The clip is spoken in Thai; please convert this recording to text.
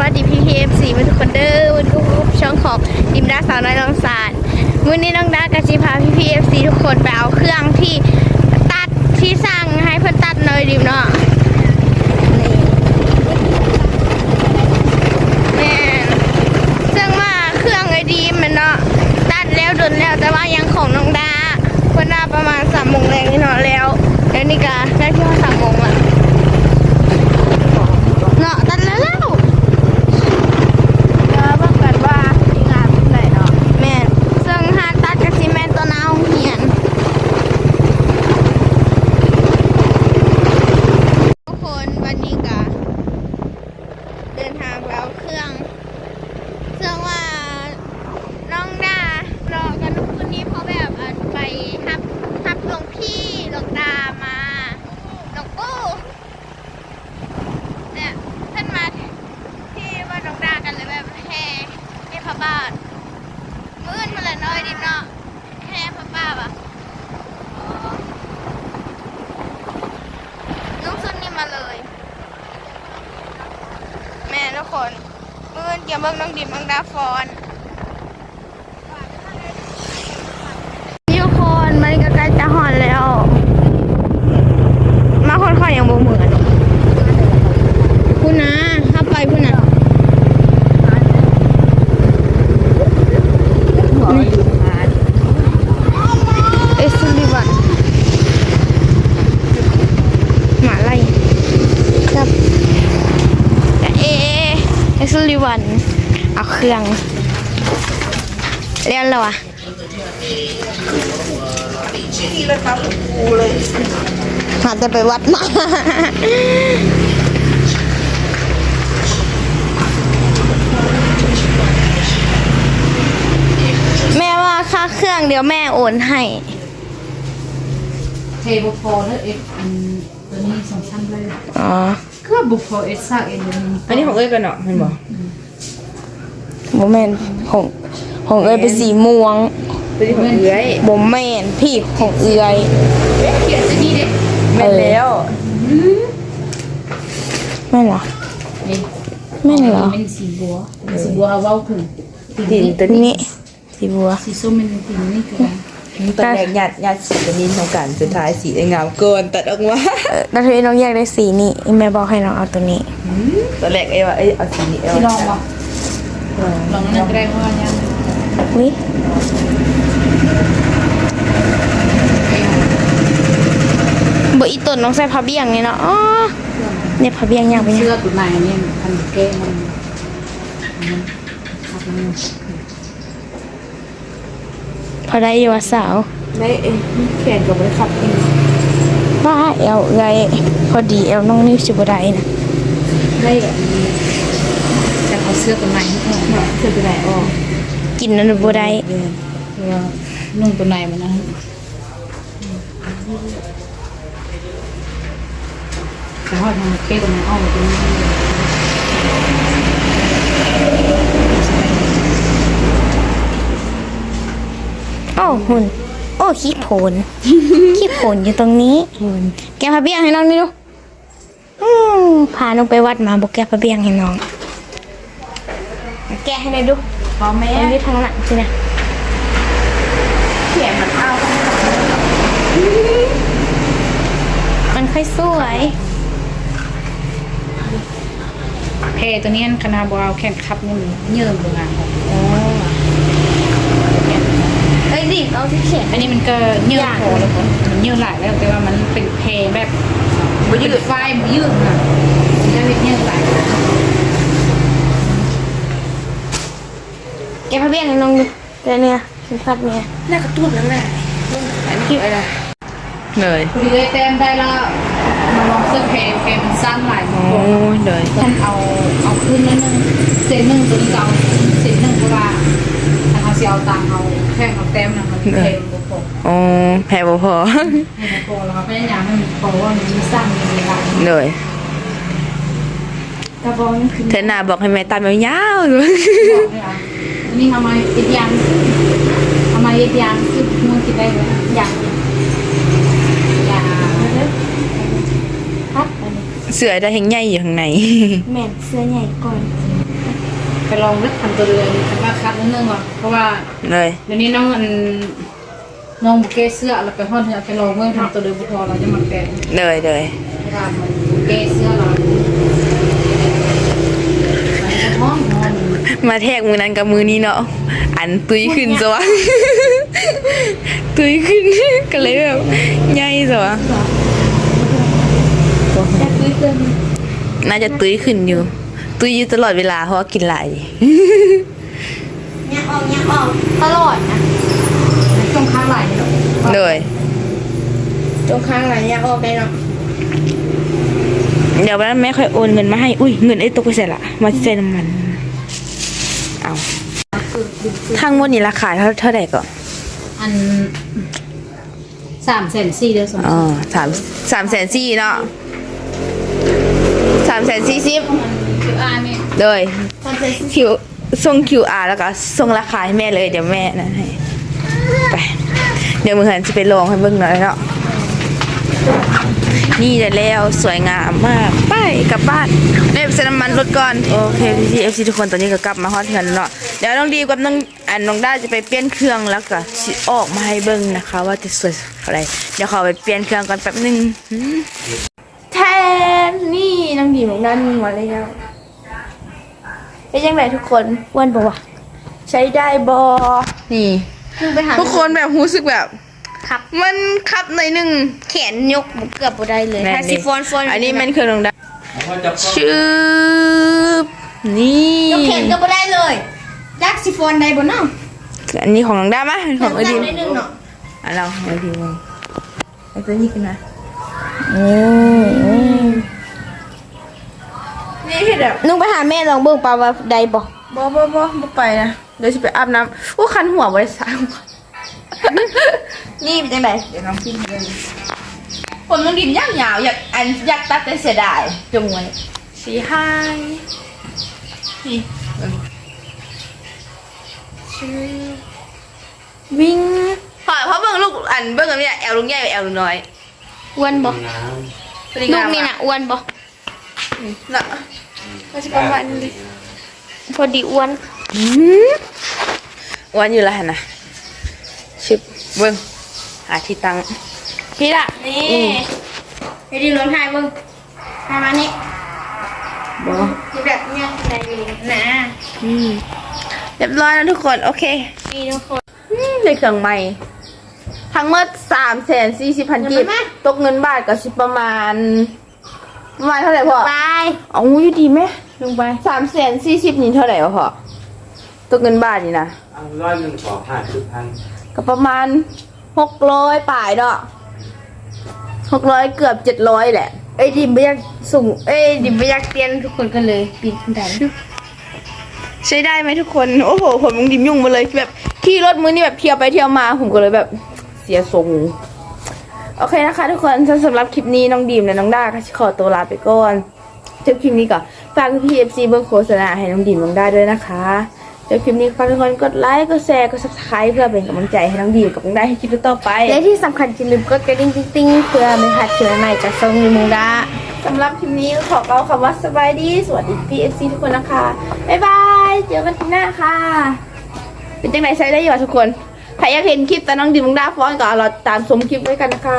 วัสดีพี่พีเอฟซีทุกคนเด้อวันนี้พบช่องของดิมดาสาวน้อยลองสารวันนี้น้องดากะจิพาพี่พีเอฟซีทุกคนไปเอาเครื่องที่ตัดที่สั่งให้เพื่อนตัดหน่อยดิมเนาะนี่แม่นซึ่งว่าเครื่องไอ้ดีมมันเนาะตัดแล้วโดนแล้วแต่ว่ายังของน้องดาเพื่อนน่าประมาณสามโมงแรงนี่เนาะแล้วแล้วนี่ก็ได้ที่ว่าสามโมงละ เนาะตันแล้วแล้วเดี๋ยวเบิ่งกันว่าที่งานเป็นไหนเนาะแม่นซึ่งหาตัดกับซีเมนต์ตัวหนาโรงเหียนทุกคนวันนี้ก็เดินทางไปเอาเครื่องซึ่งว่าน้องดารอกันทุกคนนี้เพราะแบบอันไปทับทับหลวงพี่หลวงดามาหลวงปู่ เนี่ยขึ้นมาที่ว่าดงดากันเลยแบบแห่แห่พระบาทมื่นมาเลยน้อยดิเนาะแห่พระบาทอะอ๋อน้องซุนนี่มาเลย แม่ทุกคนมื่น เกี่ยวเมืองน้องดิมเมืองดาฟอนทุกคนมันก็ใกล้จะหอนแล้ว มาคนค่อยยังบ่เหมือน คุณนะถ้าไปคุณนะเอสลิวันหมาไล่ครับเอเอสลิวัน เอาเครื่อง เรียนแล้วอะหาแต่ไปวัดมาแม่ว่าค่าเครื่องเดี๋ยวแม่โอนให้เทบุฟอแล้วเอ็ดอันตัวนี้สองชั้นเลย อ๋อ ก็บุฟอเอ็ดซากเอ็นตัวนี้อันนี้ของเอ้ยกันเนาะเห็นบ่โมเมนของของเอ้ยเป็นสีม่วงตัวนี้ของเอ้ยโมเมนพี่ของเอ้ยเขียนตัวนี้เด็กแม่นแล้วแม่นเหรอนี่แม่นเหรอเป็นสีบัวสีบัวเอาเว้าถึงตีดินนี้ตัวนี้นี่สีบัวสีส้มเป็นตีนี้คืออะไรตอนแรกหยาดหยาดสีตัวนี้เท่ากันสุดท้ายสีไอ้งามเกินตัดออกมาเออแล้วทีนี้น้องอยากได้สีนี้แม่บอกให้น้องเอาตัวนี้ตอนแรกเอ้ยว่าเอ้ยเอาสีนี้เอ้ยที่ลองบ่ลองนั่นก็ได้เพราะว่า ยังวิบอีต้นน้องใส่ผ้าเบี้ยงนี่เนาะอ๋อเนี่ยผ้าเบี้ยงยากไปเนี่ยเสื้อตัวไหนนี่พันแก้มันมันครับนี่พอได้อยู่ว่าสาวไม่เอ้ยแขนก็ไม่ได้ขับเองว่าเอลไงพอดีเอลน้องนิ้วสิบได้นะได้แบบนี้จะ เอาเสื้อตัวไหนให้ก่อนเสื้อตัวไหนออกกินนั่นบ่ได้ตัวนุ่งตัวไหนมันนะแต่ว่าทางเก้ตัวไหนอ้อมตัวนี้โอ้หุ่นโอ้ขี้โผนขี้โผนอยู่ตรงนี้แกพาเบี้ยงให้น้องนี่ดูอืมพาน้องไปวัดมาบอกแกพาเบี้ยงให้น้อง แกะให้หน่อยดูพอแม่ตรงนี้ทางหลังสินะแขนมันเอามันค่อยสวยเพตัวนี้คณะบาวแข่งขับนี่มันเยื่อมโบราณของเอ้ยดิเอาที่เขียนอันนี้มันก็เยื่อพอแล้วคนมันเยื่อหลายแล้วแต่ว่ามันเป็นเพแบบบ่ยืยืดดไฟมันยืดอะมันจะเป็นเยื่อหลาย แกพาเบี้ยงให้น้องดูแต่เนี่ยฉันพัดเนี่ยน่ากระตุ้นแล้วแม่อันนี้อะไรเลยพอดีเลยเต็มได้แล้วมาลองเสื้อเพเพมันสั้นหลายโมโอ้ยเลยท่านเอาเอาขึ้นนิดนึงเซนหนึ่งตัวนี้ก็เอาเซนหนึ่งเพราะว่าถ้าเขาสิเอาตามเอาแค่เอาแต้มนะมันเพมันบ่พออ๋อแพ้บ่พอให้มันพอแล้วก็พยายามให้มันพอว่ามันมีสั้นมีเวลาเลยกระบอกนี่คือเธอหน้าบอกให้แม่ตัดยาวๆเลยบอกเลยอะ นี่ทำไมอีกอย่างทำไมอีกอย่างคือมันคิดได้เลยอย่างอย่างพัดอันนี้เสือได้แห่งใหญ่อยู่ข้างในแม่นเสื้อใหญ่ก่อน ไปลองเลือกทำตัวเรือนี่ว่าคัดนิดนึงก่อนเพราะว่าเลยเดี๋ยวนี้น้องอันน้องบุเก้เสื้อเราไปห้องไปลองเมื่อทำตัวเรือบุทอเราจะมาแปลงเลยเลยเพราะว่ามันบุเก้เสื้อเรามันจะห้องนอน มาแทกมือนั้นกับมือนี้เนาะอันตุยขึ้นซะวะตุยขึ้นก็เลยแบบใหญ่ซะวะจะคุยเกินน่าจะตุยขึ้นอยู่ ตุยอยู่ตลอดเวลาเพราะว่ากินหลายยังออกยังออกตลอดนะช่วงข้างไหล่นี่เนาะเลยตรงข้างหลังยังออกได้เนาะเดี๋ยววันนั้นแม่ค่อยโอนเงินมาให้ อุ้ยเงินไอ้ตกไปใส่ละมาใส่น้ำมันเอา ทั้งหมดนี่ราคาเท่าเท่าไหร่ก่อนอันสามแสนสี่เดือนสองอ๋อสามสามแสนสี่เนาะสามแสนสี่สิบคืออาเนี่ยเลยตอนเซ็นคิวส่ง QR แล้วก็ส่งราคาให้แม่เลยเดี๋ยวแม่นั่นให้ไปเดี๋ยวมือหันจะไปลองให้เบิ่งหน่อยเนาะนี่จะแล้วสวยงามมาก ไปกลับบ้านเรียบเซ็นน้ำมันรถก่อน โอเคพี่พีเอฟซีทุกคนตอนนี้ก็กลับมาฮอตเงินเนาะ เดี๋ยวน้องดีกับน้องอันน้องด้าจะไปเปลี่ยนเครื่องแล้วก็สิออกมาให้เบิ่งนะคะ ว่าจะสวยอะไร เดี๋ยวขอไปเปลี่ยนเครื่องก่อนแป๊บหนึงหืมแทนนี่น้องดีน้องด้านมีมาแล้วเป็นยังไงทุกคนวันบอกว่าใช้ได้บอนี่มึงไปหาทุกคนแบบรู้สึกแบบครับมันขับหน่อยหนึงแขนยกเกือบบ่ได้เลยแม่นถ้าดิสิฟอนฟอนอันนี้มันคือลงได้เขาจะชืบนี่ยกแขนก็บ่ได้เลย ยักสิฟอนได้บ่เนาะอันนี้ของน้องด้ามะของไอตั้ดิงมได้นึงเนาะอะเราของไอดิมงไอตัวนี้กันนะนี่คือแบบนุ่งไปหาแม่ลองเบิ่งปลาว่าได้บ่บอบอบอบไปนะเดี๋ยวจะไปอาบน้ำโอ้คันหัวไว้สามนี่เป็นยังไงเดี๋ยวน้องพิมพ์เลยผมน้องดิมยากยาวอยากอันอยากตัดแต่เสียดายจงไว้สีไฮนี่เออ ชื่อวิ่งพอเพราะเบิ่งลูกอันเบิ่งอันนี้แอลลุงใหญ่แอลลุงน้อยอ้วนบ่น้พอดีลูงากมนี่อะน่ะอ้วนบ่น่ะก็จะประมาณนี้พอดีอ้วนอืมวันอยู่แล้วนะชิบเบิ้งหาที่ตั้งพี่ละนี่อืมไปดีลองถ่ายเบิ่งถ่ายมานี่บอที่แบบเนี้ยในนะอืม เรียบร้อยแล้วทุกคนโอเคนี่ทุกคนอืมในเครื่องใหม่ ทั้งหมดสามแสนสี่สิบพันกีบตกเงินบาทก็สิประมาณประมาณเท่าไหร่พ่อไปเอาอยู่ดีไหมลงไปสามแสนสี่สิบนี่เท่าไหร่วะพ่อตกเงินบาทนี่นะำเอาร้อยหนึ่งสองห้าสิบพันก็ประมาณหกร้อยป่ายเนาะหกร้อยเกือบเจ็ดร้อยแหละเอ้ยดิมไม่อยากส่งเอ้ยดิมไม่อยากเตียนทุกคนกันเลยปีนขึ้นได้ ใช้ได้ไหมทุกคน โอ้โหผมมึงดิมยุ่งมาเลยแบบขี่รถมือนี่แบบเที่ยวไปเที่ยวมาผมก็เลยแบบเสียทรงโอเคนะคะ ทุกคนสำหรับคลิปนี้น้องดีมและน้องด้าขอตัวลาไปก่อนจบคลิปนี้ก่อนฝากพี่เอฟซีเบิ้งโฆษณาให้น้องดีมน้องด้าด้วยนะคะจบคลิปนี้ฝากทุกคนกดไลค์กดแชร์กดซับสไครต์เพื่อเป็นกำลังใจให้น้องดีมกับน้องด้าให้คลิปต่อไป และที่สำคัญอย่าลืมกดกระดิ่งติ๊งๆเพื่อไม่พลาดคลิปใหม่จากช่องนิมูดาสำหรับคลิปนี้ขอกล่าคำว่าสบายดีสวัสดีพี่เอฟซีทุกคนนะคะบ๊ายบาย เจอกันที่หน้าค่ะ เป็นจังไหนใช้ได้อยู่ทุกคนใครอยากเห็นคลิปตาน้องดิมน้องดาฟ้อนก็เราตามชมคลิปด้วยกันนะคะ